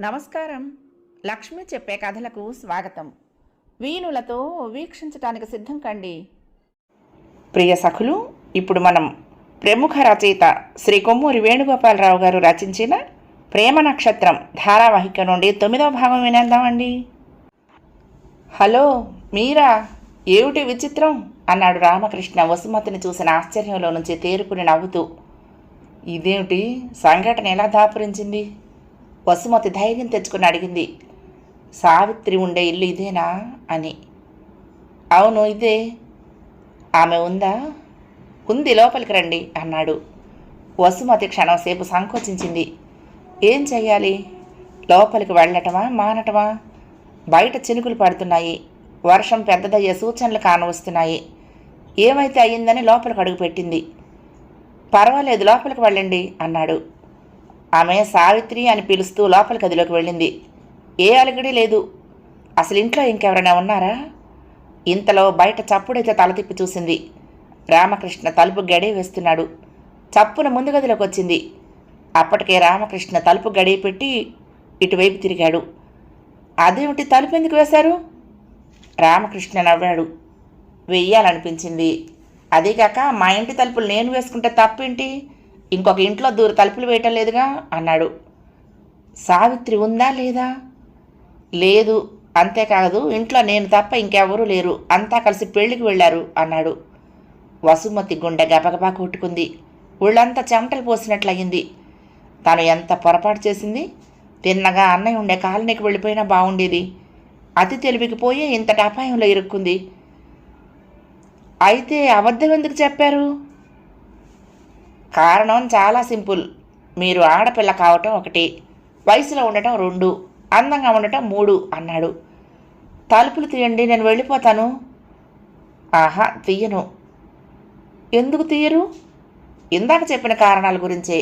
నమస్కారం. లక్ష్మి చెప్పే కథలకు స్వాగతం. వీణులతో వీక్షించటానికి సిద్ధం కండి. ప్రియ సఖులు ఇప్పుడు మనం ప్రముఖ రచయిత శ్రీ కొమ్మూరి వేణుగోపాలరావు గారు రచించిన ప్రేమ నక్షత్రం ధారావాహిక నుండి తొమ్మిదవ భాగం వినేద్దామండి. హలో మీరా? ఏమిటి విచిత్రం? అన్నాడు రామకృష్ణ వసుమతిని చూసిన ఆశ్చర్యంలో నుంచి తేరుకుని నవ్వుతూ. ఇదేమిటి? సంఘటన ఎలా దాపురించింది? వసుమతి ధైర్యం తెచ్చుకుని అడిగింది. సావిత్రి ఉండే ఇల్లు ఇదేనా అని. అవును ఇదే. ఆమె ఉందా? ఉంది లోపలికి రండి అన్నాడు. వసుమతి క్షణం సేపు సంకోచించింది. ఏం చెయ్యాలి? లోపలికి వెళ్ళటమా మానటమా? బయట చినుకులు పడుతున్నాయి. వర్షం పెద్దదయ్యే సూచనలు కానవస్తున్నాయి. ఏమైతే అయ్యిందని లోపలికి అడుగుపెట్టింది పర్వాలేదు లోపలికి వెళ్ళండి అన్నాడు. ఆమె సావిత్రి అని పిలుస్తూ లోపలి గదిలోకి వెళ్ళింది. ఏ అలగడి లేదు. అసలు ఇంట్లో ఇంకెవరైనా ఉన్నారా? ఇంతలో బయట చప్పుడైతే తల తిప్పి చూసింది. రామకృష్ణ తలుపు గడి వేస్తున్నాడు. చప్పున ముందు గదిలోకి వచ్చింది. అప్పటికే రామకృష్ణ తలుపు గడియ పెట్టి ఇటువైపు తిరిగాడు. అదేమిటి తలుపు ఎందుకు వేశారు? రామకృష్ణ నవ్వాడు. వెయ్యాలనిపించింది. అదీగాక మా ఇంటి తలుపులు నేను వేసుకుంటే తప్పేంటి? ఇంకొక ఇంట్లో దూర తలుపులు వేయటం లేదుగా అన్నాడు. సావిత్రి ఉందా లేదా? లేదు అంతేకాదు ఇంట్లో నేను తప్ప ఇంకెవరూ లేరు. అంతా కలిసి పెళ్ళికి వెళ్ళారు అన్నాడు. వసుమతి గుండె గబగబా కొట్టుకుంది. ఒళ్ళంతా చెమటలు పోసినట్లయింది. తను ఎంత పొరపాటు చేసింది? తిన్నగా అన్నయ్య ఉండే కాలనీకి వెళ్ళిపోయినా బాగుండేది అతి తెలివికి పోయి ఇంతటి అపాయంలో ఇరుక్కుంది. అయితే అబద్ధం ఎందుకు చెప్పారు? కారణం చాలా సింపుల్. మీరు ఆడపిల్ల కావటం ఒకటి వయసులో ఉండటం రెండు అందంగా ఉండటం మూడు అన్నాడు. తలుపులు తీయండి నేను వెళ్ళిపోతాను. ఆహా తీయను. ఎందుకు తీయరు? ఇందాక చెప్పిన కారణాల గురించే.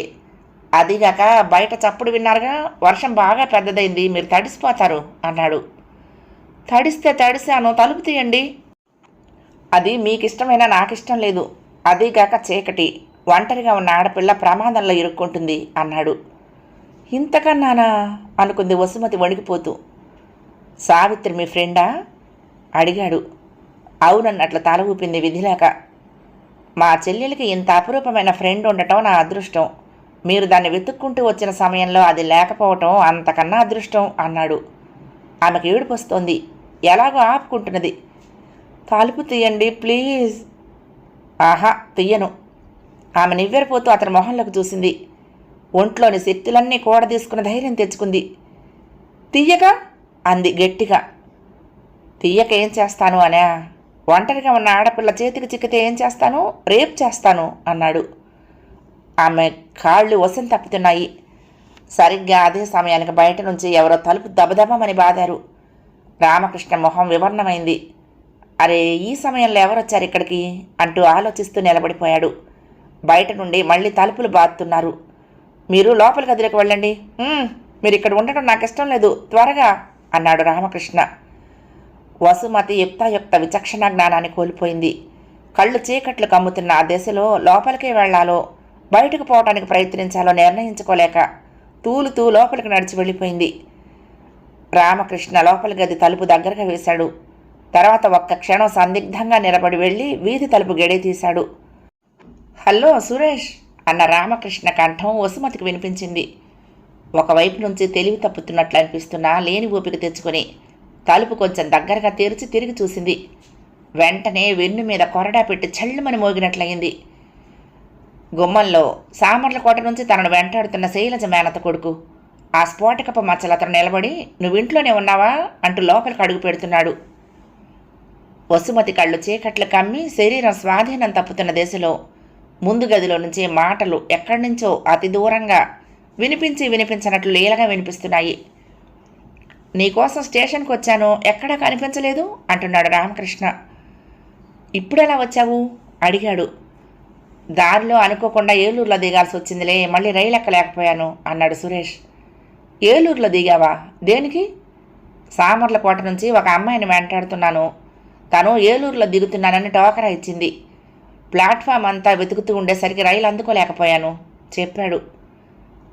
అదిగాక బయట చప్పుడు విన్నారుగా వర్షం బాగా పెద్దదైంది మీరు తడిసిపోతారు అన్నాడు. తడిస్తే తడిసాను తలుపు తీయండి. అది మీకు ఇష్టమైనా నాకు ఇష్టం లేదు అదిగాక చీకటి. ఒంటరిగా ఉన్న ఆడపిల్ల ప్రమాదంలో ఇరుక్కుంటుంది అన్నాడు. ఇంతకన్నానా అనుకుంది వసుమతి వణికిపోతూ. సావిత్రి మీ ఫ్రెండా? అడిగాడు. అవునన్నట్లు తల ఊపింది విధిలేక మా చెల్లెలకి ఇంత అపురూపమైన ఫ్రెండ్ ఉండటం నా అదృష్టం. మీరు దాన్ని వెతుక్కుంటూ వచ్చిన సమయంలో అది లేకపోవటం అంతకన్నా అదృష్టం అన్నాడు. ఆమెకు ఏడుపు వస్తోంది. ఎలాగో ఆపుకుంటున్నది. తలుపు తీయండి ప్లీజ్. ఆహా తీయను. ఆమె నివ్వెరపోతూ అతని మొహంలోకి చూసింది. ఒంట్లోని శక్తులన్నీ కూడ తీసుకున్న ధైర్యం తెచ్చుకుంది. తీయక అంది గట్టిగా. తీయక ఏం చేస్తాను అనా? ఒంటరిగా ఉన్న ఆడపిల్ల చేతికి చిక్కితే ఏం చేస్తాను? రేపు చేస్తాను అన్నాడు. ఆమె కాళ్ళు వసం తప్పుతున్నాయి. సరిగ్గా అదే సమయానికి బయట నుంచి ఎవరో తలుపు దబదబమని బాదారు. రామకృష్ణ మొహం వివర్ణమైంది. అరే ఈ సమయంలో ఎవరొచ్చారు ఇక్కడికి? అంటూ ఆలోచిస్తూ నిలబడిపోయాడు. బయట నుండి మళ్ళీ తలుపులు బాదుతున్నారు మీరు లోపలి గదిలోకి వెళ్ళండి. మీరు ఇక్కడ ఉండటం నాకు ఇష్టం లేదు. త్వరగా అన్నాడు రామకృష్ణ. వసుమతి యుక్తాయుక్త విచక్షణ జ్ఞానాన్ని కోల్పోయింది. కళ్ళు చీకట్లు కమ్ముతున్న ఆ దశలో లోపలికే వెళ్ళాలో బయటకు పోవటానికి ప్రయత్నించాలో నిర్ణయించుకోలేక తూలుతూ లోపలికి నడిచి వెళ్ళిపోయింది. రామకృష్ణ లోపలి గది తలుపు దగ్గరగా వేశాడు. తర్వాత ఒక్క క్షణం సందిగ్ధంగా నిలబడి వెళ్ళి వీధి తలుపు గెడే తీశాడు హలో సురేష్ అన్న రామకృష్ణ కంఠం వసుమతికి వినిపించింది. ఒకవైపు నుంచి తెలివి తప్పుతున్నట్లు అనిపిస్తున్నా లేని ఓపిక తెచ్చుకొని తలుపు కొంచెం దగ్గరగా తెరిచి తిరిగి చూసింది. వెంటనే వెన్ను మీద కొరడా పెట్టి చల్లుమని మోగినట్లయింది. గుమ్మంలో సామర్లకోట నుంచి తనను వెంటాడుతున్న శైలజ మేనత కొడుకు ఆ స్ఫోటకప మచ్చలు అతను నిలబడి నువ్వు ఇంట్లోనే ఉన్నావా? అంటూ లోపలికి అడుగు పెడుతున్నాడు. వసుమతి కళ్ళు చీకట్లు కమ్మి శరీరం స్వాధీనం తప్పుతున్న దశలో ముందు గదిలో నుంచి మాటలు ఎక్కడి నుంచో అతి దూరంగా వినిపించి వినిపించినట్లు లీలగా వినిపిస్తున్నాయి. నీకోసం స్టేషన్కి వచ్చాను. ఎక్కడా కనిపించలేదు? అంటున్నాడు రామకృష్ణ. ఇప్పుడెలా వచ్చావు? అడిగాడు. దారిలో అనుకోకుండా ఏలూరులో దిగాల్సి వచ్చిందిలే. మళ్ళీ రైలు ఎక్కలేకపోయాను అన్నాడు సురేష్. ఏలూరులో దిగావా? దేనికి? సామర్లకోట నుంచి ఒక అమ్మాయిని వెంటాడుతున్నాను తను ఏలూరులో దిగుతున్నానని టోకరా ఇచ్చింది. ప్లాట్ఫామ్ అంతా వెతుకుతూ ఉండేసరికి రైలు అందుకోలేకపోయాను. చెప్పాడు.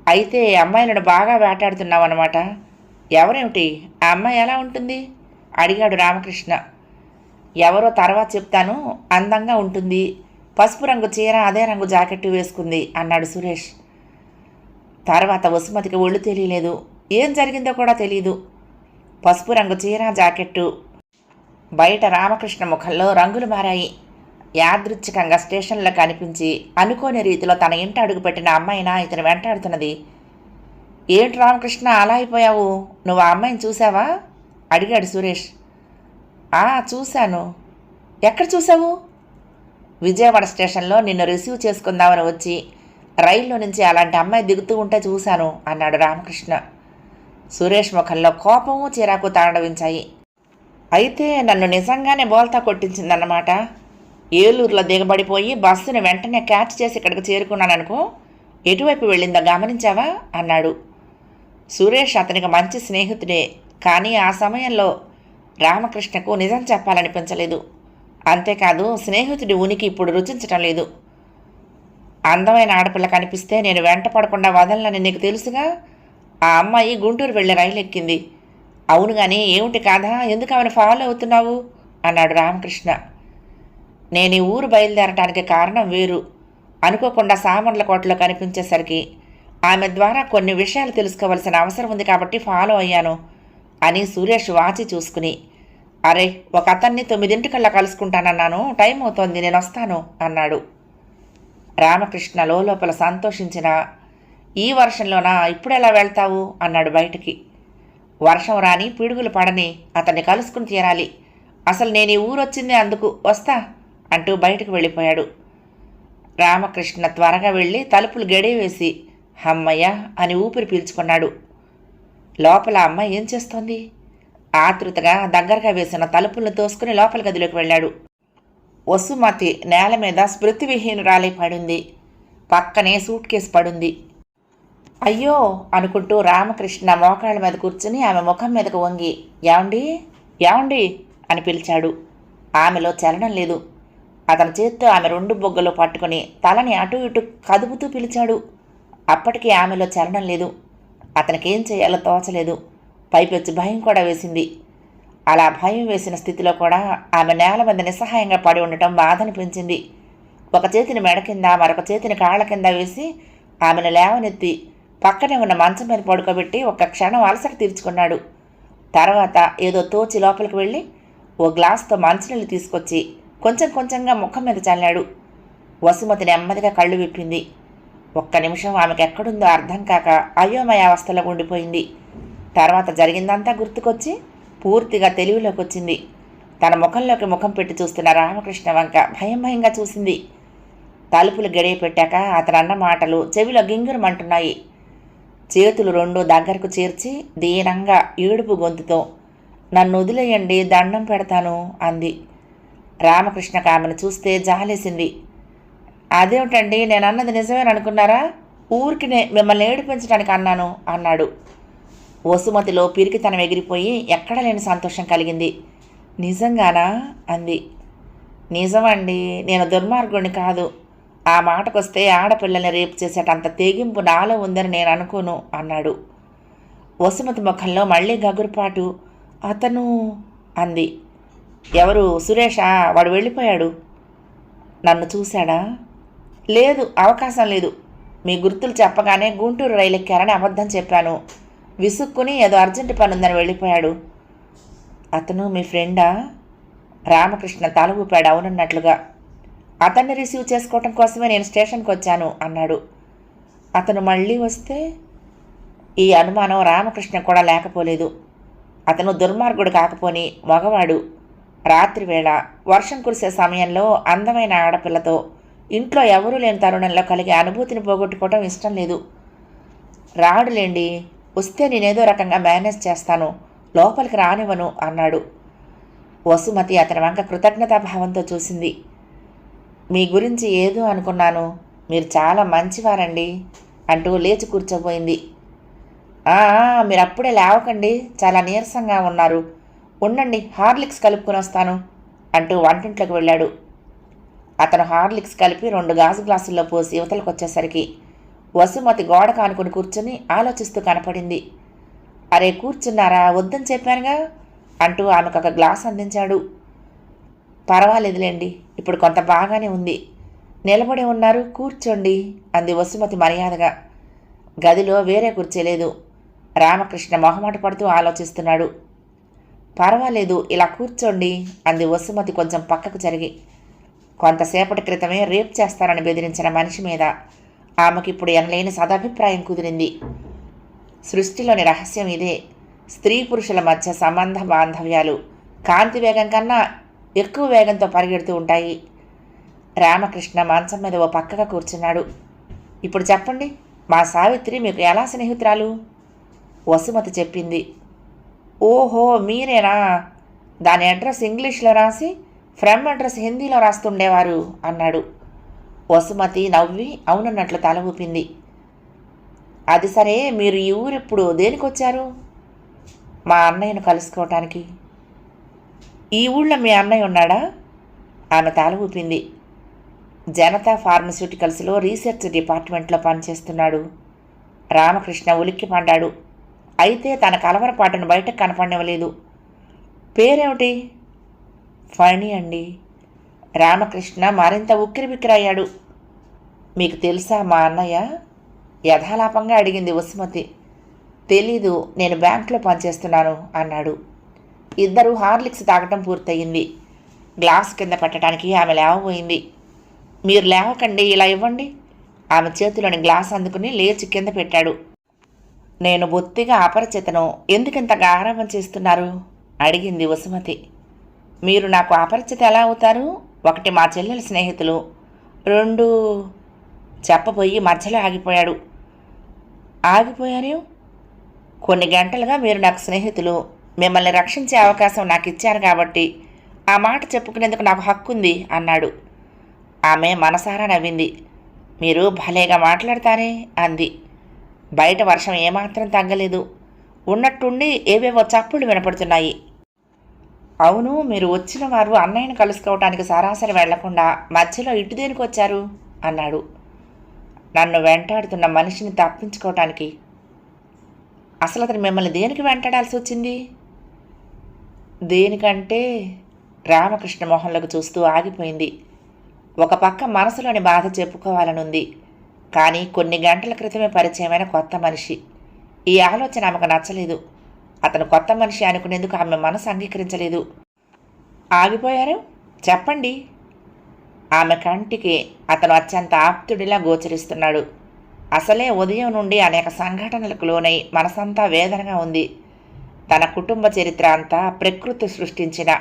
అయితే అమ్మాయిలను బాగా వేటాడుతున్నావు అనమాట ఎవరేమిటి? ఆ అమ్మాయి ఎలా ఉంటుంది? అడిగాడు రామకృష్ణ. ఎవరో తర్వాత చెప్తాను అందంగా ఉంటుంది. పసుపు రంగు చీర అదే రంగు జాకెట్టు వేసుకుంది అన్నాడు సురేష్. తర్వాత వసుమతికి ఒళ్ళు తెలియలేదు. ఏం జరిగిందో కూడా తెలియదు పసుపు రంగు చీర జాకెట్టు. బయట రామకృష్ణ ముఖంలో రంగులు మారాయి. యాదృచ్ఛికంగా స్టేషన్లో కనిపించి అనుకోని రీతిలో తన ఇంట అడుగుపెట్టిన అమ్మాయినా ఇతను వెంటాడుతున్నది. ఏంటి రామకృష్ణ అలా అయిపోయావు? నువ్వు ఆ అమ్మాయిని చూసావా? అడిగాడు సురేష్. ఆ చూశాను. ఎక్కడ చూసావు? విజయవాడ స్టేషన్లో నిన్ను రిసీవ్ చేసుకుందామని వచ్చి రైల్లో నుంచి అలాంటి అమ్మాయి దిగుతూ ఉంటే చూశాను అన్నాడు రామకృష్ణ. సురేష్ ముఖంలో కోపము చిరాకు తాండవించాయి. అయితే నన్ను నిజంగానే బోల్తా కొట్టించిందన్నమాట. ఏలూరులో దిగబడిపోయి బస్సుని వెంటనే క్యాచ్ చేసి ఇక్కడికి చేరుకున్నాననుకో ఎటువైపు వెళ్ళిందో గమనించావా? అన్నాడు. సురేష్ అతనికి మంచి స్నేహితుడే కానీ ఆ సమయంలో రామకృష్ణకు నిజం చెప్పాలనిపించలేదు. అంతేకాదు స్నేహితుడి ఉనికి ఇప్పుడు రుచించటం లేదు. అందమైన ఆడపిల్ల కనిపిస్తే నేను వెంట పడకుండా వదలనని నీకు తెలుసుగా? ఆ అమ్మాయి గుంటూరు వెళ్ళి రైలు ఎక్కింది అవును కానీ ఏమిటి కాదా? ఎందుకు ఆమెను ఫాలో అవుతున్నావు? అన్నాడు రామకృష్ణ. నేను ఈ ఊరు బయలుదేరటానికి కారణం వేరు. అనుకోకుండా సామర్లకోటలో కనిపించేసరికి ఆమె ద్వారా కొన్ని విషయాలు తెలుసుకోవలసిన అవసరం ఉంది కాబట్టి ఫాలో అయ్యాను అని సురేష్ వాచి చూసుకుని అరే ఒక అతన్ని తొమ్మిదింటికల్లా కలుసుకుంటానన్నాను. టైం అవుతోంది నేను వస్తాను అన్నాడు. రామకృష్ణ లోపల సంతోషించిన ఈ వర్షంలోనా? ఇప్పుడెలా వెళ్తావు? అన్నాడు బయటికి. వర్షం రాని పిడుగులు పడని అతన్ని కలుసుకుని తీరాలి. అసలు నేను ఈ ఊరొచ్చిందే అందుకు. వస్తా. అంటూ బయటకు వెళ్ళిపోయాడు. రామకృష్ణ త్వరగా వెళ్ళి తలుపులు గడివేసి హమ్మయ్య అని ఊపిరి పీల్చుకున్నాడు. లోపల అమ్మ ఏం చేస్తోంది? ఆతృతగా దగ్గరగా వేసిన తలుపులను తోసుకుని లోపల గదిలోకి వెళ్ళాడు. వసుమతి నేల మీద స్మృతివిహీనురాలై పడింది. పక్కనే సూట్ కేసు పడుంది. అయ్యో అనుకుంటూ రామకృష్ణ మోకాళ్ళ మీద కూర్చుని ఆమె ముఖం మీదకు వంగి ఏమండి? ఏమండి? అని పిలిచాడు. ఆమెలో చలనం లేదు. అతని చేత్తో ఆమె రెండు బొగ్గలు పట్టుకుని తలని అటు ఇటు కదుపుతూ పిలిచాడు. అప్పటికీ ఆమెలో చలనం లేదు. అతనికేం చేయాలో తోచలేదు. పైపెచ్చి భయం కూడా వేసింది. అలా భయం వేసిన స్థితిలో కూడా ఆమె నేల మీద నిస్సహాయంగా పడి ఉండటం బాధనిపించింది ఒక చేతిని మెడ కింద మరొక చేతిని కాళ్ళ కింద వేసి ఆమెను లేవనెత్తి పక్కనే ఉన్న మంచం మీద పడుకోబెట్టి ఒక క్షణం అలసట తీర్చుకున్నాడు. తర్వాత ఏదో తోచి లోపలికి వెళ్ళి ఓ గ్లాస్తో మంచినీళ్ళు తీసుకొచ్చి కొంచెం కొంచెంగా ముఖం మీద చల్లాడు. వసుమతి నెమ్మదిగా కళ్ళు విప్పింది. ఒక్క నిమిషం ఆమెకు ఎక్కడుందో అర్థం కాక అయోమయ అవస్థలో ఉండిపోయింది. తర్వాత జరిగిందంతా గుర్తుకొచ్చి పూర్తిగా తెలివిలోకి వచ్చింది తన ముఖంలోకి ముఖం పెట్టి చూస్తున్న రామకృష్ణ వంక భయం భయంగా చూసింది. తలుపులు గడియ పెట్టాక అతను అన్న మాటలు చెవిలో గింగురమంటున్నాయి. చేతులు రెండు దగ్గరకు చేర్చి దీనంగా ఏడుపు గొంతుతో నన్ను వదిలేయండి దండం పెడతాను అంది. రామకృష్ణకు ఆమెను చూస్తే జాలేసింది. అదేమిటండి నేను అన్నది నిజమేననుకున్నారా అనుకున్నారా ఊరికినే మిమ్మల్ని ఏడిపించడానికి అన్నాను అన్నాడు. వసుమతిలో పిరికితనం ఎగిరిపోయి ఎక్కడ లేని సంతోషం కలిగింది. నిజంగానా? అంది. నిజమండి నేను దుర్మార్గుడిని కాదు. ఆ మాటకొస్తే ఆడపిల్లల్ని రేపు చేసేటంత తెగింపు నాలో ఉందని నేను అనుకోను అన్నాడు. వసుమతి ముఖంలో మళ్ళీ గగురుపాటు అతను అంది. ఎవరు? సురేషా? వాడు వెళ్ళిపోయాడు. నన్ను చూశాడా? లేదు అవకాశం లేదు. మీ గుర్తులు చెప్పగానే గుంటూరు రైలు ఎక్కారని అబద్ధం చెప్పాను. విసుక్కుని ఏదో అర్జెంటు పని ఉందని వెళ్ళిపోయాడు. అతను మీ ఫ్రెండా? రామకృష్ణ తల ఊపాడు అవునన్నట్లుగా. అతన్ని రిసీవ్ చేసుకోవటం కోసమే నేను స్టేషన్కి వచ్చాను అన్నాడు. అతను మళ్ళీ వస్తే ఈ అనుమానం రామకృష్ణ కూడా లేకపోలేదు. అతను దుర్మార్గుడు కాకపోని మగవాడు. రాత్రివేళ వర్షం కురిసే సమయంలో అందమైన ఆడపిల్లతో ఇంట్లో ఎవరూ లేని తరుణంలో కలిగే అనుభూతిని పోగొట్టుకోవటం ఇష్టం లేదు. రాడులేండి వస్తే నేనేదో రకంగా మేనేజ్ చేస్తాను లోపలికి రానివ్వను అన్నాడు. వసుమతి అతని వంక కృతజ్ఞతాభావంతో చూసింది. మీ గురించి ఏదో అనుకున్నాను మీరు చాలా మంచివారండి అంటూ లేచి కూర్చోబోయింది. మీరు అప్పుడే లేవకండి చాలా నీరసంగా ఉన్నారు ఉండండి హార్లిక్స్ కలుపుకొని వస్తాను అంటూ వంటింట్లోకి వెళ్ళాడు. అతను హార్లిక్స్ కలిపి రెండు గాజు గ్లాసుల్లో పోసి యువతలకు వచ్చేసరికి వసుమతి గోడ కానుకొని కూర్చొని ఆలోచిస్తూ కనపడింది. అరే కూర్చున్నారా? వద్దని చెప్పానుగా? అంటూ ఆమెకు ఒక గ్లాస్ అందించాడు. పర్వాలేదులేండి ఇప్పుడు కొంత బాగానే ఉంది. నిలబడి ఉన్నారు కూర్చోండి అంది వసుమతి మర్యాదగా. గదిలో వేరే కూర్చోలేదు రామకృష్ణ మొహమాట పడుతూ ఆలోచిస్తున్నాడు. పర్వాలేదు ఇలా కూర్చోండి అంది వసుమతి కొంచెం పక్కకు జరిగి. కొంతసేపటి క్రితమే రేప్ చేస్తారని బెదిరించిన మనిషి మీద ఆమెకిప్పుడు ఎనలేని సదాభిప్రాయం కుదిరింది. సృష్టిలోని రహస్యం ఇదే. స్త్రీ పురుషుల మధ్య సంబంధ బాంధవ్యాలు కాంతి వేగం కన్నా ఎక్కువ వేగంతో పరిగెడుతూ ఉంటాయి. రామకృష్ణ మంచం మీద ఓ పక్కగా కూర్చున్నాడు. ఇప్పుడు చెప్పండి మా సావిత్రి మీకు ఎలా స్నేహితురాలు? వసుమతి చెప్పింది. ఓహో మీరేనా? దాని అడ్రస్ ఇంగ్లీష్లో రాసి ఫ్రమ్ అడ్రస్ హిందీలో రాస్తుండేవారు అన్నాడు. వసుమతి నవ్వి అవునన్నట్లు తల ఊపింది. అది సరే మీరు ఈ ఊరెప్పుడు దేనికి వచ్చారు మా అన్నయ్యను కలుసుకోవటానికి. ఈ ఊళ్ళో మీ అన్నయ్య ఉన్నాడా? ఆమె తల ఊపింది. జనతా ఫార్మస్యూటికల్స్లో రీసెర్చ్ డిపార్ట్మెంట్లో పనిచేస్తున్నాడు. రామకృష్ణ ఉలిక్కి పడ్డాడు అయితే తన కలవరపాటును బయటకు కనపడనివ్వలేదు. పేరేమిటి? ఫణి అండి. రామకృష్ణ మరింత ఉక్కిరిబిక్కిరయ్యాడు. మీకు తెలుసా మా అన్నయ్య? యథాలాపంగా అడిగింది ఉస్మతి తెలీదు నేను బ్యాంక్లో పనిచేస్తున్నాను అన్నాడు. ఇద్దరు హార్లిక్స్ తాగటం పూర్తయింది. గ్లాస్ కింద పెట్టడానికి ఆమె లేవబోయింది. మీరు లేవకండి ఇలా ఇవ్వండి. ఆమె చేతిలోని గ్లాస్ అందుకుని లేచి కింద పెట్టాడు. నేను బొత్తిగా అపరిచితను ఎందుకింత గారాబం చేస్తున్నారు? అడిగింది వసుమతి. మీరు నాకు అపరిచిత ఎలా అవుతారు? ఒకటి మా చెల్లెల స్నేహితులు. రెండు చెప్పబోయి మధ్యలో ఆగిపోయాడు. ఆగిపోయారు? కొన్ని గంటలుగా మీరు నాకు స్నేహితులు. మిమ్మల్ని రక్షించే అవకాశం నాకు ఇచ్చారు కాబట్టి ఆ మాట చెప్పుకునేందుకు నాకు హక్కు ఉంది అన్నాడు. ఆమె మనసారా నవ్వింది. మీరు భలేగా మాట్లాడతారే? అంది. బయట వర్షం ఏమాత్రం తగ్గలేదు. ఉన్నట్టుండి ఏవేవో చప్పుళ్ళు వినపడుతున్నాయి. అవును మీరు వచ్చిన వారు అన్నయ్యను కలుసుకోవటానికి సరాసరి వెళ్ళకుండా మధ్యలో ఇటు దేనికి వచ్చారు? అన్నాడు. నన్ను వెంటాడుతున్న మనిషిని తప్పించుకోవటానికి. అసలు అతను మిమ్మల్ని దేనికి వెంటాడాల్సి వచ్చింది? దేనికంటే రామకృష్ణ మొహంలోకి చూస్తూ ఆగిపోయింది. ఒక పక్క మనసులోని బాధ చెప్పుకోవాలనుంది. కానీ కొన్ని గంటల క్రితమే పరిచయమైన కొత్త మనిషి. ఈ ఆలోచన ఆమెకు నచ్చలేదు. అతను కొత్త మనిషి అనుకునేందుకు ఆమె మనసు అంగీకరించలేదు. ఆగిపోయారు? చెప్పండి. ఆమె కంటికి అతను అత్యంత ఆప్తుడిలా గోచరిస్తున్నాడు. అసలే ఉదయం నుండి అనేక సంఘటనలకు లోనై మనసంతా వేదనగా ఉంది. తన కుటుంబ చరిత్ర అంతా ప్రకృతి సృష్టించిన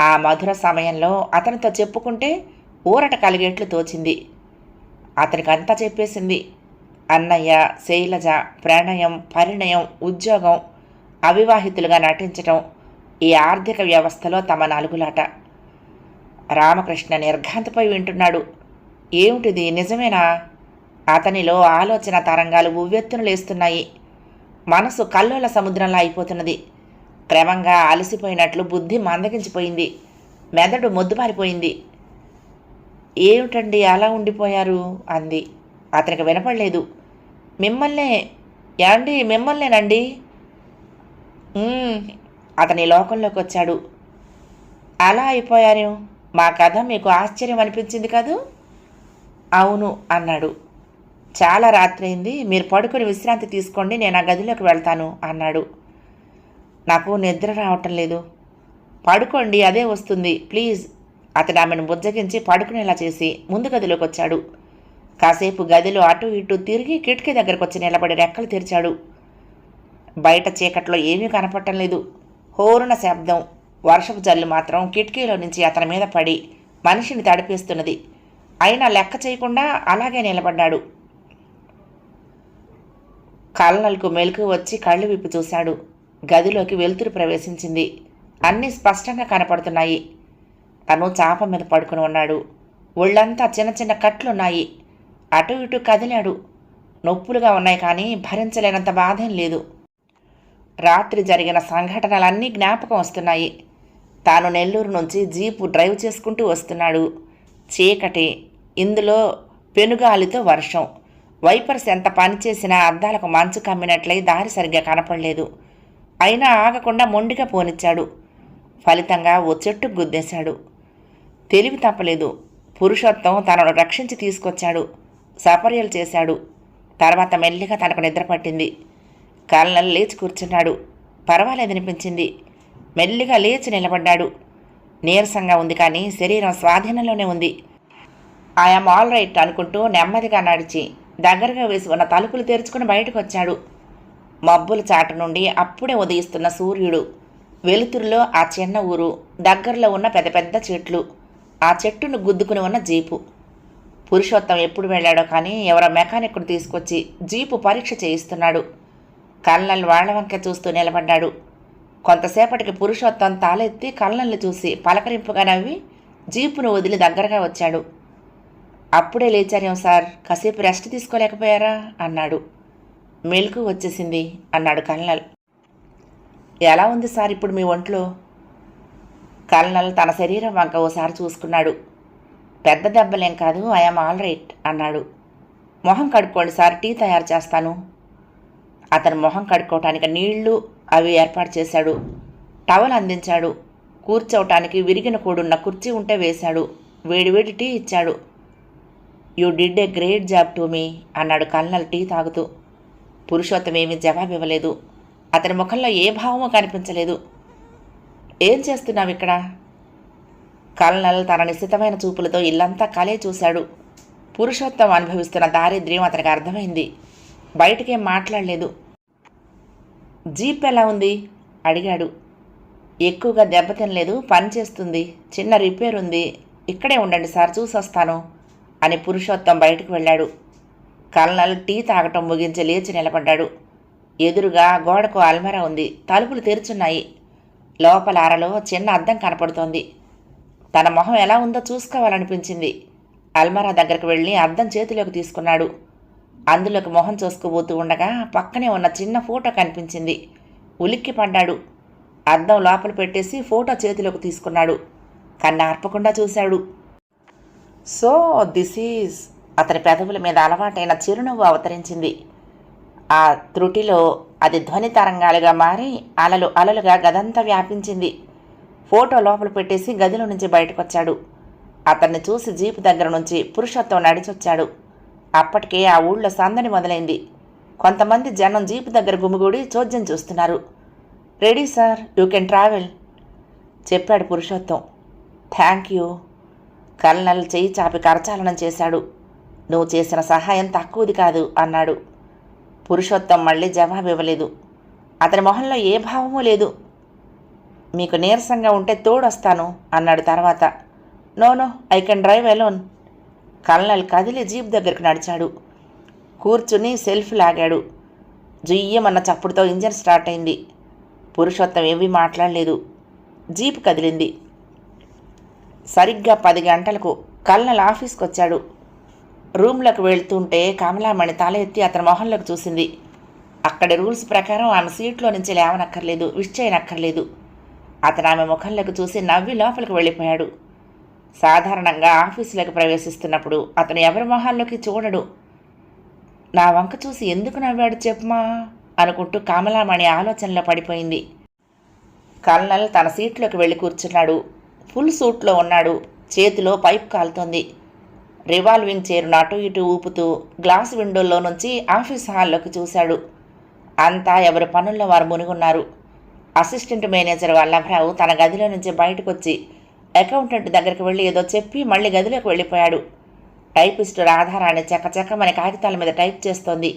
ఆ మధుర సమయంలో అతనితో చెప్పుకుంటే ఊరట కలిగేట్లు తోచింది. అతనికి అంతా చెప్పేసింది. అన్నయ్య శైలజ ప్రణయం పరిణయం ఉద్యోగం అవివాహితులుగా నటించటం ఈ ఆర్థిక వ్యవస్థలో తమ నలుగులాట. రామకృష్ణ నిర్ఘాంతపై వింటున్నాడు. ఏమిటిది? నిజమేనా? అతనిలో ఆలోచన తరంగాలు ఉవ్వెత్తున లేస్తున్నాయి. మనసు కల్లోల సముద్రంలా అయిపోతున్నది. క్రమంగా అలసిపోయినట్లు బుద్ధి మందగించిపోయింది. మెదడు మొద్దుబారిపోయింది. ఏమిటండి అలా ఉండిపోయారు? అంది. అతనికి వినపడలేదు. మిమ్మల్నే యాండి మిమ్మల్నేనండి? అతని లోకంలోకి వచ్చాడు అలా అయిపోయారు. మా కథ మీకు ఆశ్చర్యం అనిపించింది కదూ? అవును అన్నాడు. చాలా రాత్రైంది. మీరు పడుకొని విశ్రాంతి తీసుకోండి. నేను ఆ గదిలోకి వెళ్తాను అన్నాడు. నాకు నిద్ర రావటం లేదు. పడుకోండి అదే వస్తుంది. ప్లీజ్. అతడు ఆమెను బుజ్జగించి పడుకునేలా చేసి ముందు గదిలోకి వచ్చాడు. కాసేపు గదిలో అటు ఇటు తిరిగి కిటికీ దగ్గరకు వచ్చి నిలబడి రెక్కలు తెరిచాడు. బయట చీకట్లో ఏమీ కనపడటం లేదు. హోరున శబ్దం వర్షపు జల్లు మాత్రం కిటికీలో నుంచి అతని మీద పడి మనిషిని తడిపేస్తున్నది. అయినా లెక్క చేయకుండా అలాగే నిలబడ్డాడు. కళ్ళకు మెలకు వచ్చి కళ్ళు విప్పి చూశాడు. గదిలోకి వెలుతురు ప్రవేశించింది. అన్నీ స్పష్టంగా కనపడుతున్నాయి. తను చాప మీద పడుకుని ఉన్నాడు. ఒళ్ళంతా చిన్న చిన్న కట్లున్నాయి. అటు ఇటు కదిలాడు. నొప్పులుగా ఉన్నాయి కానీ భరించలేనంత బాధేం లేదు. రాత్రి జరిగిన సంఘటనలన్నీ జ్ఞాపకం వస్తున్నాయి. తాను నెల్లూరు నుంచి జీపు డ్రైవ్ చేసుకుంటూ వస్తున్నాడు. చీకటి ఇందులో పెనుగాలితో వర్షం. వైపర్స్ ఎంత పనిచేసినా అద్దాలకు మంచు కమ్మినట్లయి దారి సరిగ్గా కనపడలేదు. అయినా ఆగకుండా మొండిగా పోనిచ్చాడు. ఫలితంగా ఓ చెట్టుకు గుద్దేశాడు. తెలివి తప్పలేదు. పురుషోత్తం తనను రక్షించి తీసుకొచ్చాడు. సపర్యలు చేశాడు. తర్వాత మెల్లిగా తనకు నిద్ర పట్టింది. కళ్ళలు లేచి కూర్చున్నాడు. పర్వాలేదనిపించింది మెల్లిగా లేచి నిలబడ్డాడు. నీరసంగా ఉంది కానీ శరీరం స్వాధీనంలోనే ఉంది. ఐఎమ్ ఆల్ రైట్ అనుకుంటూ నెమ్మదిగా నడిచి దగ్గరగా వేసి ఉన్న తలుపులు తెరుచుకుని బయటకు వచ్చాడు మబ్బుల చాట నుండి అప్పుడే ఉదయిస్తున్న సూర్యుడు. వెలుతురులో ఆ చిన్న ఊరు దగ్గరలో ఉన్న పెద్ద పెద్ద చెట్లు. ఆ చెట్టును గుద్దుకుని ఉన్న జీపు. పురుషోత్తం ఎప్పుడు వెళ్ళాడో కానీ ఎవరో మెకానిక్ను తీసుకొచ్చి జీపు పరీక్ష చేయిస్తున్నాడు. కళ్ళను వాళ్ళ వంక చూస్తూ నిలబడ్డాడు. కొంతసేపటికి పురుషోత్తం తాలెత్తి కళ్ళల్ని చూసి పలకరింపుగా నవ్వి జీపును వదిలి దగ్గరగా వచ్చాడు. అప్పుడే లేచారేం సార్? కాసేపు రెస్ట్ తీసుకోలేకపోయారా? అన్నాడు. మెలకు వచ్చేసింది అన్నాడు కల్నల్. ఎలా ఉంది సార్ ఇప్పుడు మీ ఒంట్లో? కల్నల్ తన శరీరం వంక ఓసారి చూసుకున్నాడు. పెద్ద దెబ్బలేం కాదు ఐఎమ్ ఆల్ రైట్ అన్నాడు. మొహం కడుక్కోండి సార్ టీ తయారు చేస్తాను. అతను మొహం కడుక్కోవటానికి నీళ్ళు అవి ఏర్పాటు చేశాడు. టవల్ అందించాడు. కూర్చోవటానికి విరిగిన కూడున్న కుర్చీ ఉంటే వేశాడు. వేడివేడి టీ ఇచ్చాడు. You did a great job to me అన్నాడు కల్నల్ టీ తాగుతూ. పురుషోత్తమేమీ జవాబివ్వలేదు. జవాబు ఇవ్వలేదు అతని ముఖంలో ఏ భావము కనిపించలేదు. ఏం చేస్తున్నావు ఇక్కడ? కల్నల్ తన నిశ్చితమైన చూపులతో ఇల్లంతా కలే చూశాడు. పురుషోత్తం అనుభవిస్తున్న దారిద్ర్యం అతనికి అర్థమైంది. బయటికేం మాట్లాడలేదు. జీప్ ఎలా ఉంది? అడిగాడు. ఎక్కువగా దెబ్బతినలేదు పని చేస్తుంది. చిన్న రిపేర్ ఉంది. ఇక్కడే ఉండండి సార్ చూసొస్తాను అని పురుషోత్తం బయటకు వెళ్ళాడు. కల్నల్ టీ తాగటం ముగించి లేచి నిలబడ్డాడు. ఎదురుగా గోడకు అల్మెరా ఉంది. తలుపులు తెరుచున్నాయి. లోపల అరలో చిన్న అద్దం కనపడుతోంది. తన మొహం ఎలా ఉందో చూసుకోవాలనిపించింది. అల్మరా దగ్గరకు వెళ్ళి అద్దం చేతిలోకి తీసుకున్నాడు. అందులోకి మొహం చూసుకుపోతూ ఉండగా పక్కనే ఉన్న చిన్న ఫోటో కనిపించింది. ఉలిక్కి పడ్డాడు. అద్దం లోపల పెట్టేసి ఫోటో చేతిలోకి తీసుకున్నాడు. కన్ను ఆర్పకుండా చూశాడు. సో దిస్ ఈజ్ అతని పెదవుల మీద అలవాటైన చిరునవ్వు అవతరించింది. ఆ త్రుటిలో అది ధ్వని తరంగాలుగా మారి అలలు అలలుగా గదంతా వ్యాపించింది. ఫోటో లోపల పెట్టేసి గదిలో నుంచి బయటకొచ్చాడు. అతన్ని చూసి జీపు దగ్గర నుంచి పురుషత్వం నడిచొచ్చాడు. అప్పటికే ఆ ఊళ్ళో సందడి మొదలైంది. కొంతమంది జనం జీపు దగ్గర గుమిగూడి చోద్యం చూస్తున్నారు. Ready sir you can travel చెప్పాడు పురుషోత్తం. Thank you. కల్నల్ చేయి చాపి కరచాలనం చేశాడు. నువ్వు చేసిన సహాయం తక్కువది కాదు అన్నాడు. పురుషోత్తం మళ్ళీ జవాబు ఇవ్వలేదు అతని మొహంలో ఏ భావమూ లేదు. మీకు నీరసంగా ఉంటే తోడొస్తాను అన్నాడు తర్వాత. No no I can drive alone. Colonel కదిలి జీప్ దగ్గరికి నడిచాడు. కూర్చుని సెల్ఫ్ లాగాడు. జుయ్యమన్న చప్పుడుతో ఇంజన్ స్టార్ట్ అయింది. పురుషోత్తం ఏమీ మాట్లాడలేదు. జీప్ కదిలింది. సరిగ్గా పది గంటలకు కల్నల్ ఆఫీస్కి వచ్చాడు రూమ్లోకి వెళ్తుంటే కమలామణి తల ఎత్తి అతని మొహంలోకి చూసింది. అక్కడ రూల్స్ ప్రకారం ఆమె సీట్లో నుంచి లేవనక్కర్లేదు విష్ చేయనక్కర్లేదు. అతను ఆమె ముఖంలోకి చూసి నవ్వి లోపలికి వెళ్ళిపోయాడు. సాధారణంగా ఆఫీసులోకి ప్రవేశిస్తున్నప్పుడు అతను ఎవరి మొహాల్లోకి చూడడు. నా వంక చూసి ఎందుకు నవ్వాడు చెప్పమా అనుకుంటూ కమలామణి ఆలోచనలో పడిపోయింది. కల్నల్ తన సీట్లోకి వెళ్ళి కూర్చున్నాడు. ఫుల్ సూట్లో ఉన్నాడు. చేతిలో పైప్ కాలుతోంది. రివాల్వింగ్ చైరును అటు ఇటు ఊపుతూ గ్లాస్ విండోలో నుంచి ఆఫీస్ హాల్లోకి చూశాడు. అంతా ఎవరి పనుల్లో వారు మునిగున్నారు. అసిస్టెంట్ మేనేజర్ వల్లభరావు తన గదిలో నుంచి బయటకు వచ్చి అకౌంటెంట్ దగ్గరికి వెళ్ళి ఏదో చెప్పి మళ్ళీ గదిలోకి వెళ్ళిపోయాడు. టైపిస్టు రాధారాణి చకచకమని కాగితాల మీద టైప్ చేస్తోంది.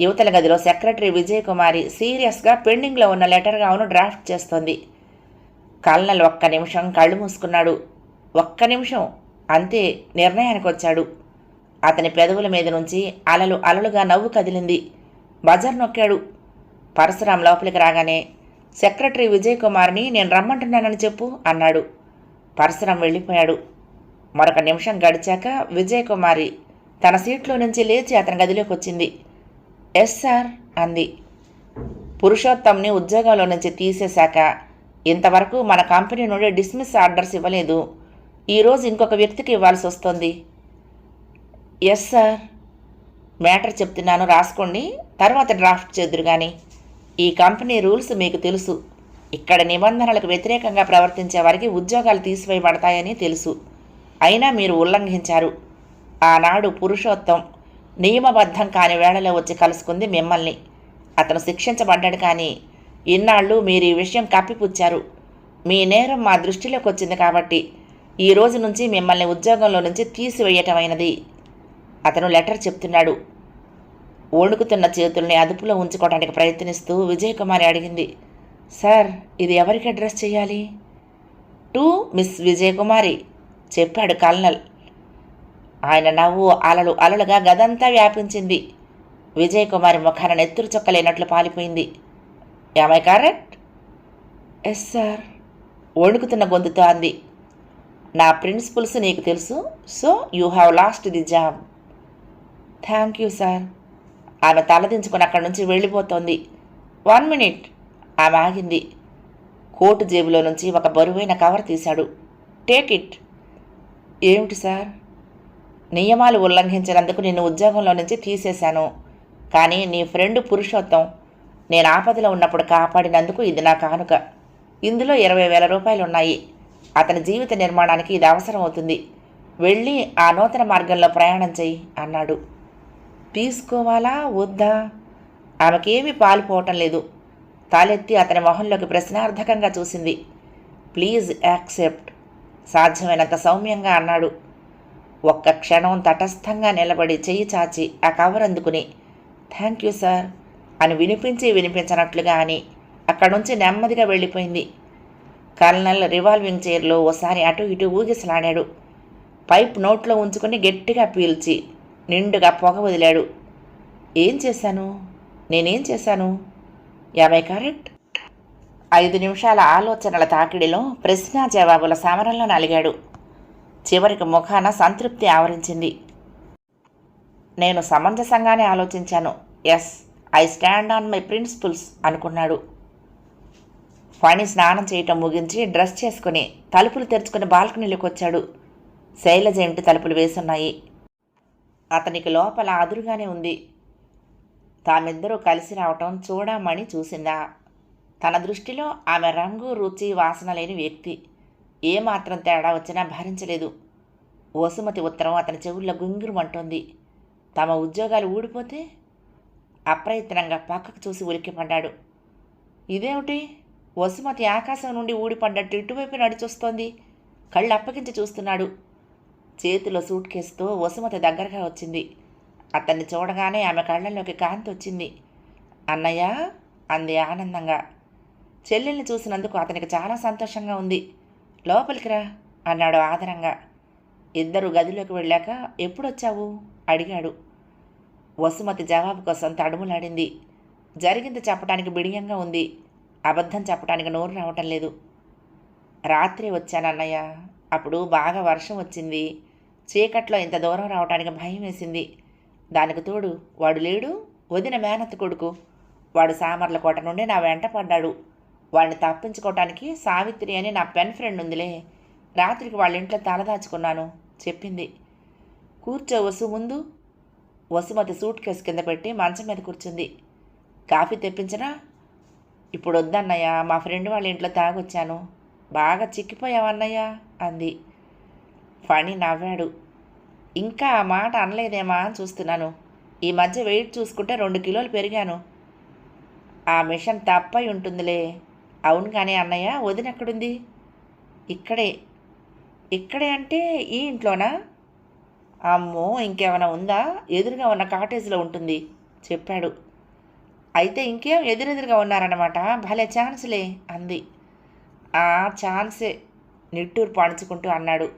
యువతల గదిలో సెక్రటరీ విజయకుమారి సీరియస్గా పెండింగ్లో ఉన్న లెటర్ గావును డ్రాఫ్ట్ చేస్తోంది. కల్నల్ ఒక్క నిమిషం కళ్ళు మూసుకున్నాడు. ఒక్క నిమిషం అంతే నిర్ణయానికి వచ్చాడు అతని పెదవుల మీద నుంచి అలలు అలలుగా నవ్వు కదిలింది. బజర్ నొక్కాడు. పరశురాం లోపలికి రాగానే సెక్రటరీ విజయ్ కుమార్ని నేను రమ్మంటున్నానని చెప్పు అన్నాడు. పరశురాం వెళ్ళిపోయాడు. మరొక నిమిషం గడిచాక విజయ్ కుమారి తన సీట్లో నుంచి లేచి అతని గదిలోకి వచ్చింది ఎస్ సార్ అంది. పురుషోత్తంని ఉద్యోగంలో నుంచి తీసేశాక ఇంతవరకు మన కంపెనీ నుండి డిస్మిస్ ఆర్డర్స్ ఇవ్వలేదు. ఈరోజు ఇంకొక వ్యక్తికి ఇవ్వాల్సి వస్తుంది. ఎస్ సార్ మ్యాటర్ చెప్తున్నాను రాసుకోండి. తర్వాత డ్రాఫ్ట్ చేద్దురు కానీ ఈ కంపెనీ రూల్స్ మీకు తెలుసు. ఇక్కడ నిబంధనలకు వ్యతిరేకంగా ప్రవర్తించే వారికి ఉద్యోగాలు తీసివేయబడతాయని తెలుసు. అయినా మీరు ఉల్లంఘించారు. ఆనాడు పురుషోత్తం నియమబద్ధం కాని వేళలో వచ్చి కలుసుకుంది మిమ్మల్ని. అతను శిక్షించబడ్డాడు కానీ ఇన్నాళ్ళు మీరు ఈ విషయం కప్పిపుచ్చారు. మీ నేరం మా దృష్టిలోకి వచ్చింది కాబట్టి ఈ రోజు నుంచి మిమ్మల్ని ఉద్యోగంలో నుంచి తీసివేయటమైనది. అతను లెటర్ చెప్తున్నాడు. వణుకుతున్న చేతుల్ని అదుపులో ఉంచుకోవడానికి ప్రయత్నిస్తూ విజయ్ కుమారి అడిగింది సార్ ఇది ఎవరికి అడ్రస్ చేయాలి? టు మిస్ విజయ్ కుమారి చెప్పాడు కల్నల్. ఆయన నవ్వు అలలు అలలుగా గదంతా వ్యాపించింది. విజయ్ కుమారి ముఖాన నెత్తురు చొక్కలేనట్లు పాలిపోయింది. ఏమై కరెక్ట్ ఎస్ సార్ వణుకుతున్న గొంతుతో అంది. నా ప్రిన్సిపల్స్ నీకు తెలుసు. So you have lost the job thank you sir ఆమె తలదించుకుని అక్కడి నుంచి వెళ్ళిపోతోంది. వన్ మినిట్ ఆమె ఆగింది. కోటు జేబులో నుంచి ఒక బరువైన కవర్ తీశాడు. టేక్ ఇట్ ఏమిటి సార్ నియమాలు ఉల్లంఘించినందుకు నిన్ను ఉద్యోగంలో నుంచి తీసేశాను. కానీ నీ ఫ్రెండ్ పురుషోత్తం నేను ఆపదలో ఉన్నప్పుడు కాపాడినందుకు ఇది నా కానుక. ఇందులో ఇరవై వేల రూపాయలు ఉన్నాయి అతని జీవిత నిర్మాణానికి ఇది అవసరం అవుతుంది. వెళ్ళి ఆ నూతన మార్గంలో ప్రయాణం చెయ్యి అన్నాడు. తీసుకోవాలా? వద్దా? ఆమెకేమీ పాలుపోవటం లేదు. తాలెత్తి అతని మొహంలోకి ప్రశ్నార్థకంగా చూసింది. Please accept. సాధ్యమైనంత సౌమ్యంగా అన్నాడు. ఒక్క క్షణం తటస్థంగా నిలబడి చెయ్యి చాచి ఆ కవర్ అందుకుని థ్యాంక్ యూ సార్ అని వినిపించి వినిపించనట్లుగా అని అక్కడి నుంచి నెమ్మదిగా వెళ్ళిపోయింది. కల్నల్ రివాల్వింగ్ చైర్లో ఓసారి అటు ఇటు ఊగిసలాడాడు. పైప్ నోట్లో ఉంచుకొని గట్టిగా పీల్చి నిండుగా పొగ వదిలాడు. ఏం చేశాను? నేనేం చేశాను? యాభై కరెక్ట్ ఐదు నిమిషాల ఆలోచనల తాకిడిలో ప్రశ్న జవాబుల సమరంలో నలిగాడు. చివరికి ముఖాన సంతృప్తి ఆవరించింది. నేను సమంజసంగానే ఆలోచించాను. Yes I stand on my principles అనుకున్నాడు. ఫణి స్నానం చేయటం ముగించి డ్రెస్ చేసుకుని తలుపులు తెరుచుకుని బాల్కనీలోకి వచ్చాడు. శైలజ ఇంటి తలుపులు వేసున్నాయి? అతనికి లోపల అదురుగానే ఉంది. తామిద్దరూ కలిసి రావటం చూడమని చూసిందా? తన దృష్టిలో ఆమె రంగు రుచి వాసన లేని వ్యక్తి. ఏమాత్రం తేడా వచ్చినా భరించలేదు. వసుమతి ఉత్తరం అతని చెవుల్లో గుంగురుమంటోంది తమ ఉద్యోగాలు ఊడిపోతే అప్రయత్నంగా పక్కకు చూసి ఉలిక్కిపడ్డాడు. ఇదేమిటి? వసుమతి ఆకాశం నుండి ఊడిపడ్డట్టు ఇటువైపు నడిచొస్తోంది. కళ్ళు అప్పగించి చూస్తున్నాడు. చేతిలో సూట్ కేసుతో వసుమతి దగ్గరగా వచ్చింది. అతన్ని చూడగానే ఆమె కళ్ళల్లోకి కాంతి వచ్చింది. అన్నయ్య అంది ఆనందంగా. చెల్లెల్ని చూసినందుకు అతనికి చాలా సంతోషంగా ఉంది. లోపలికి రా అన్నాడు ఆదరంగా. ఇద్దరు గదిలోకి వెళ్ళాక ఎప్పుడొచ్చావు? అడిగాడు. వసుమతి జవాబు కోసం తడుములాడింది. జరిగింది చెప్పడానికి బిడియంగా ఉంది. అబద్ధం చెప్పడానికి నోరు రావటం లేదు. రాత్రి వచ్చానన్నయ్య అప్పుడు బాగా వర్షం వచ్చింది. చీకట్లో ఇంత దూరం రావడానికి భయం వేసింది. దానికి తోడు వాడు లేడు వదిన మేనత్ కొడుకు. వాడు సామర్ల కోట నుండి నా వెంట పడ్డాడు. వాడిని తప్పించుకోవటానికి సావిత్రి అని నా పెన్ ఫ్రెండ్ ఉందిలే. రాత్రికి వాళ్ళ ఇంట్లో తలదాచుకున్నాను చెప్పింది. కూర్చో వసు ముందు. వసుమతి సూట్ కేసు కింద పెట్టి మంచం మీద కూర్చుంది. కాఫీ తెప్పించనా ఇప్పుడు వద్దన్నయ్య మా ఫ్రెండ్ వాళ్ళ ఇంట్లో తాగొచ్చాను. బాగా చిక్కిపోయావన్నయ్య అంది. ఫణి నవ్వాడు. ఇంకా ఆ మాట అనలేదేమా అని చూస్తున్నాను. ఈ మధ్య వెయిట్ చూసుకుంటే రెండు కిలోలు పెరిగాను. ఆ మిషన్ తప్పై ఉంటుందిలే. అవును కానీ అన్నయ్య వదిన ఎక్కడుంది? ఇక్కడే. ఇక్కడే అంటే ఈ ఇంట్లోనా? అమ్మో ఇంకేమైనా ఉందా? ఎదురుగా ఉన్న కాటేజ్లో ఉంటుంది చెప్పాడు. అయితే ఇంకేం ఎదురెదురుగా ఉన్నారన్నమాట. భలే ఛాన్స్లే అంది. ఆ ఛాన్సే నిట్టూరు పాణుచుకుంటూ అన్నాడు.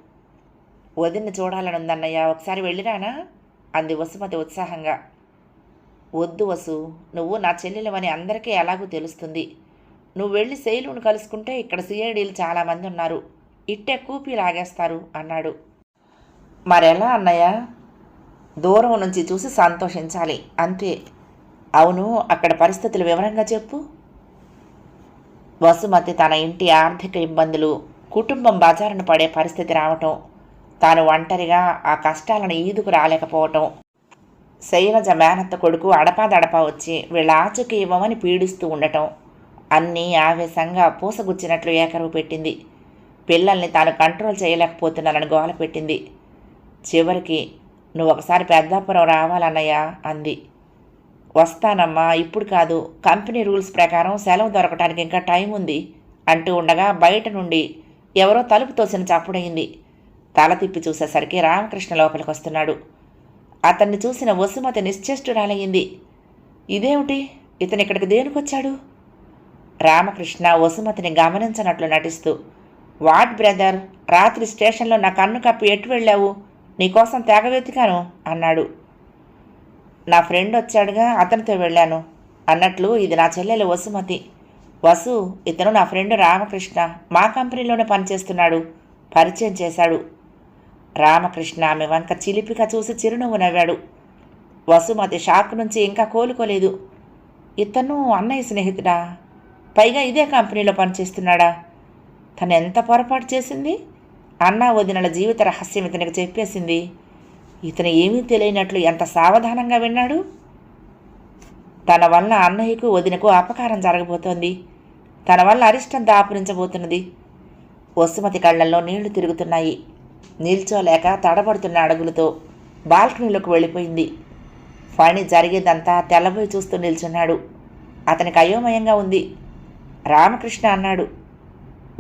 వదిన చూడాలని ఉందన్నయ్య ఒకసారి వెళ్ళిరానా? అంది వసుమతి ఉత్సాహంగా. వద్దు వసు నువ్వు నా చెల్లెలవని అందరికీ ఎలాగూ తెలుస్తుంది. నువ్వు వెళ్ళి శైలుని కలుసుకుంటే ఇక్కడ సిఐడీలు చాలామంది ఉన్నారు. ఇట్టే కూపి లాగేస్తారు అన్నాడు. మరెలా అన్నయ్య? దూరం నుంచి చూసి సంతోషించాలి అంతే. అవును అక్కడ పరిస్థితులు వివరంగా చెప్పు. వసుమతి తన ఇంటి ఆర్థిక ఇబ్బందులు కుటుంబం బజారును పడే పరిస్థితి రావటం తాను ఒంటరిగా ఆ కష్టాలను ఈదుకు రాలేకపోవటం. శైలజ మేనత్త కొడుకు అడపాదడపా వచ్చి వీళ్ళ ఆచూకీ ఇవ్వమని పీడిస్తూ ఉండటం అన్నీ ఆవేశంగా పూసగుచ్చినట్లు ఏకరువు పెట్టింది. పిల్లల్ని తాను కంట్రోల్ చేయలేకపోతున్నానని గోల పెట్టింది. చివరికి నువ్వు ఒకసారి పెద్దాపురం రావాలన్నయ్యా అంది. వస్తానమ్మా ఇప్పుడు కాదు. కంపెనీ రూల్స్ ప్రకారం సెలవు దొరకటానికి ఇంకా టైం ఉంది అంటూ ఉండగా బయట నుండి ఎవరో తలుపు తోసిన చప్పుడయింది. తల తిప్పి చూసేసరికి రామకృష్ణ లోపలికి వస్తున్నాడు అతన్ని చూసిన వసుమతి నిశ్చేష్టురాలయ్యింది. ఇదేమిటి? ఇతను ఇక్కడికి దేనికొచ్చాడు? రామకృష్ణ వసుమతిని గమనించనట్లు నటిస్తూ వాట్ బ్రదర్ రాత్రి స్టేషన్లో నా కన్ను కప్పి ఎటు వెళ్ళావు? నీకోసం తెగ వెతికాను అన్నాడు. నా ఫ్రెండ్ వచ్చాడుగా అతనితో వెళ్ళాను. అన్నట్లు ఇది నా చెల్లెలు వసుమతి. వసు ఇతను నా ఫ్రెండ్ రామకృష్ణ. మా కంపెనీలోనే పనిచేస్తున్నాడు. పరిచయం చేశాడు. రామకృష్ణ ఆమె వంక చిలిపిగా చూసి చిరునవ్వు నవ్వాడు. వసుమతి షాక్ నుంచి ఇంకా కోలుకోలేదు. ఇతను అన్నయ్య స్నేహితుడా? పైగా ఇదే కంపెనీలో పనిచేస్తున్నాడా? తను ఎంత పొరపాటు చేసింది? అన్న వదినల జీవిత రహస్యం ఇతనికి చెప్పేసింది. ఇతను ఏమీ తెలియనట్లు ఎంత సావధానంగా విన్నాడు? తన వల్ల అన్నయ్యకు వదినకు అపకారం జరగబోతోంది. తన వల్ల అరిష్టం దాపురించబోతున్నది. వసుమతి కళ్ళల్లో నీళ్ళు తిరుగుతున్నాయి. నిల్చోలేక తడబడుతున్న అడుగులతో బాల్కనీలోకి వెళ్ళిపోయింది. ఫణి జరిగేదంతా తెల్లబోయి చూస్తూ నిల్చున్నాడు. అతనికి అయోమయంగా ఉంది. రామకృష్ణ అన్నాడు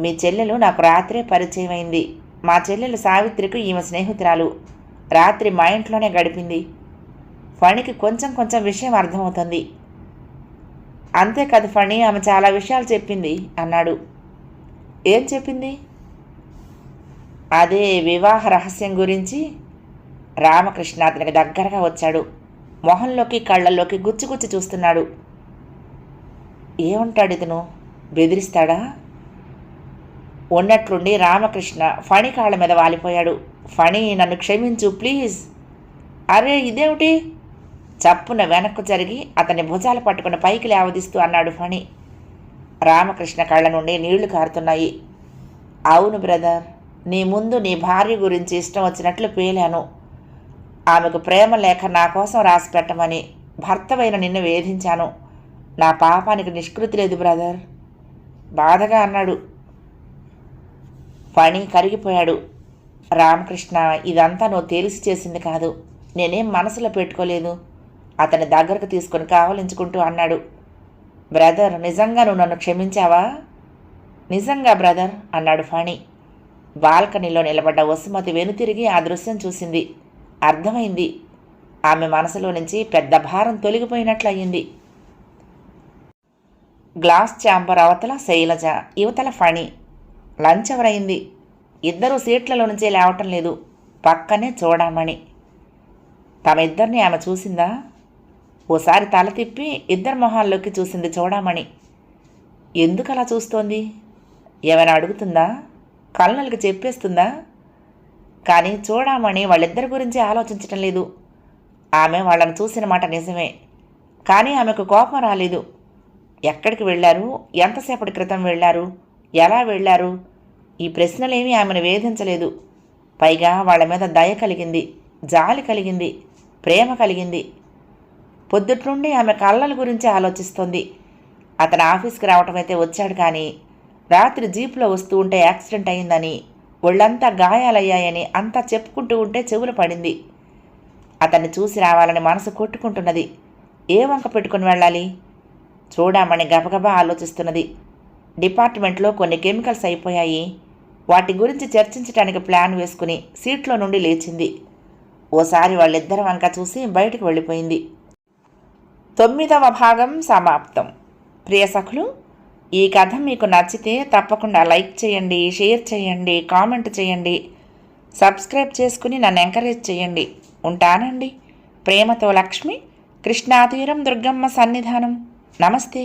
మీ చెల్లెలు నాకు రాత్రే పరిచయం అయింది మా చెల్లెలు సావిత్రికి ఈమె స్నేహితురాలు. రాత్రి మా ఇంట్లోనే గడిపింది. ఫణికి కొంచెం కొంచెం విషయం అర్థమవుతుంది. అంతేకాదు ఫణి ఆమె చాలా విషయాలు చెప్పింది అన్నాడు. ఏం చెప్పింది? అదే వివాహ రహస్యం గురించి రామకృష్ణ అతనికి దగ్గరగా వచ్చాడు. మొహంలోకి కళ్ళల్లోకి గుచ్చి చూస్తున్నాడు. ఏమంటాడు ఇతను? బెదిరిస్తాడా? ఉన్నట్లుండి రామకృష్ణ ఫణి కాళ్ళ మీద వాలిపోయాడు. ఫణి నన్ను క్షమించు ప్లీజ్. అరే ఇదేమిటి? చప్పున వెనక్కు జరిగి అతని భుజాలు పట్టుకుని పైకి లేవదీస్తూ అన్నాడు ఫణి. రామకృష్ణ కళ్ళ నుండి నీళ్ళు కారుతున్నాయి. అవును బ్రదర్ నీ ముందు నీ భార్య గురించి ఇష్టం వచ్చినట్లు పేలాను. ఆమెకు ప్రేమ లేఖ నా కోసం రాసి పెట్టమని భర్తవైన నిన్ను వేధించాను. నా పాపానికి నిష్కృతి లేదు బ్రదర్. బాధగా అన్నాడు. ఫణి కరిగిపోయాడు. రామకృష్ణ ఇదంతా నువ్వు తెలిసి చేసింది కాదు. నేనేం మనసులో పెట్టుకోలేదు. అతని దగ్గరకు తీసుకొని కావలించుకుంటూ అన్నాడు. బ్రదర్ నిజంగా నువ్వు నన్ను క్షమించావా? నిజంగా బ్రదర్ అన్నాడు ఫణి. బాల్కనీలో నిలబడ్డ వసుమతి వెనుతిరిగి ఆ దృశ్యం చూసింది. అర్థమైంది. ఆమె మనసులో నుంచి పెద్ద భారం తొలగిపోయినట్లయింది. గ్లాస్ ఛాంబర్ అవతల శైలజ యువతల ఫణి. లంచ్ ఎవరైంది ఇద్దరు సీట్లలో నుంచే లేవటం లేదు. పక్కనే చూడమని తమ ఇద్దరిని ఆమె చూసిందా? ఓసారి తల తిప్పి ఇద్దరు మొహాల్లోకి చూసింది చూడమని ఎందుకు అలా చూస్తోంది? ఏమైనా అడుగుతుందా? కళ్ళకి చెప్పేస్తుందా? కానీ చూడమని వాళ్ళిద్దరి గురించి ఆలోచించటం లేదు. ఆమె వాళ్ళని చూసిన మాట నిజమే. కానీ ఆమెకు కోపం రాలేదు. ఎక్కడికి వెళ్ళారు? ఎంతసేపటి క్రితం వెళ్ళారు? ఎలా వెళ్ళారు? ఈ ప్రశ్నలేమీ ఆమెను వేధించలేదు. పైగా వాళ్ళ మీద దయ కలిగింది జాలి కలిగింది ప్రేమ కలిగింది. పొద్దుటి నుండి ఆమె కళ్ళల గురించి ఆలోచిస్తోంది. అతను ఆఫీస్కి రావటం అయితే వచ్చాడు కానీ రాత్రి జీపులో వస్తూ ఉంటే యాక్సిడెంట్ అయిందని ఒళ్ళంతా గాయాలయ్యాయని అంతా చెప్పుకుంటూ ఉంటే చెవులు పడింది. అతన్ని చూసి రావాలని మనసు కొట్టుకుంటున్నది. ఏ వంక పెట్టుకుని వెళ్ళాలి? చూడమని గబగబా ఆలోచిస్తున్నది. డిపార్ట్మెంట్లో కొన్ని కెమికల్స్ అయిపోయాయి. వాటి గురించి చర్చించడానికి ప్లాన్ వేసుకుని సీట్లో నుండి లేచింది. ఓసారి వాళ్ళిద్దరం వంక చూసి బయటకు వెళ్ళిపోయింది. తొమ్మిదవ భాగం సమాప్తం. ప్రియ సఖులు ఈ కథ మీకు నచ్చితే తప్పకుండా లైక్ చేయండి షేర్ చేయండి కామెంట్ చేయండి. సబ్స్క్రైబ్ చేసుకుని నన్ను ఎంకరేజ్ చేయండి. ఉంటానండి. ప్రేమతో లక్ష్మి కృష్ణాతీరం దుర్గమ్మ సన్నిధానం. నమస్తే.